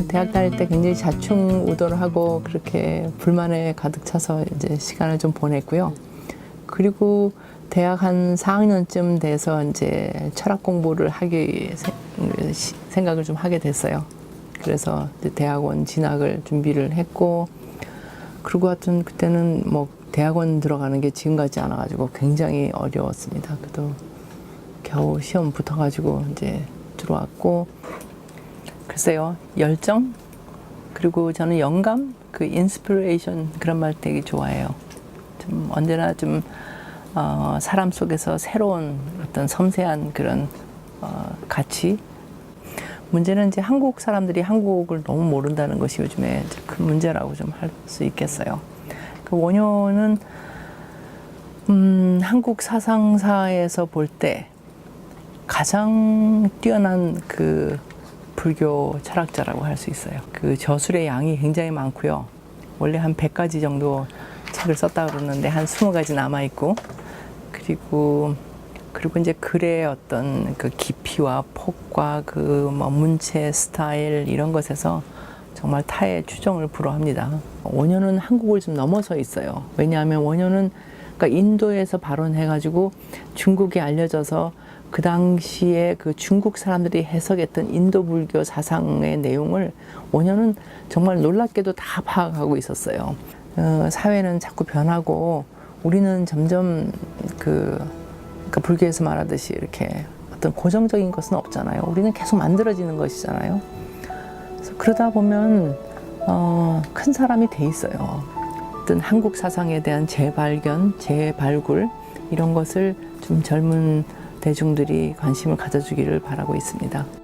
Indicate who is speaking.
Speaker 1: 대학 다닐 때 굉장히 자충우돌 하고 그렇게 불만에 가득 차서 이제 시간을 좀 보냈고요. 그리고 대학 한 4학년쯤 돼서 이제 철학 공부를 하기 생각을 좀 하게 됐어요. 그래서 대학원 진학을 준비를 했고 그리고 하여튼 그때는 뭐 대학원 들어가는 게 지금 같지 않아가지고 굉장히 어려웠습니다. 그래도 겨우 시험 붙어가지고 이제 들어왔고 글쎄요 열정 그리고 저는 영감 그 인스피레이션 그런 말 되게 좋아해요. 좀 언제나 좀 어, 사람 속에서 새로운 어떤 섬세한 그런 어, 가치 문제는 이제 한국 사람들이 한국을 너무 모른다는 것이 요즘에 큰 문제라고 좀 할 수 있겠어요. 그 원효는 음, 한국 사상사에서 볼 때 가장 뛰어난 그 불교 철학자라고 할 수 있어요. 그 저술의 양이 굉장히 많고요. 원래 한 100가지 정도 책을 썼다 그러는데 한 20가지 남아 있고 그리고 그리고 이제 글의 어떤 그 깊이와 폭과 그 뭐 문체 스타일 이런 것에서 정말 타의 추종을 불허합니다. 원효는 한국을 좀 넘어서 있어요. 왜냐하면 원효는 그러니까 인도에서 발원해가지고 중국에 알려져서 그 당시에 그 중국 사람들이 해석했던 인도 불교 사상의 내용을 원효는 정말 놀랍게도 다 파악하고 있었어요. 어, 사회는 자꾸 변하고 우리는 점점 그 그러니까 불교에서 말하듯이 이렇게 어떤 고정적인 것은 없잖아요. 우리는 계속 만들어지는 것이잖아요. 그러다 보면 어, 큰 사람이 돼 있어요. 어떤 한국 사상에 대한 재발견, 재발굴 이런 것을 좀 젊은 대중들이 관심을 가져주기를 바라고 있습니다.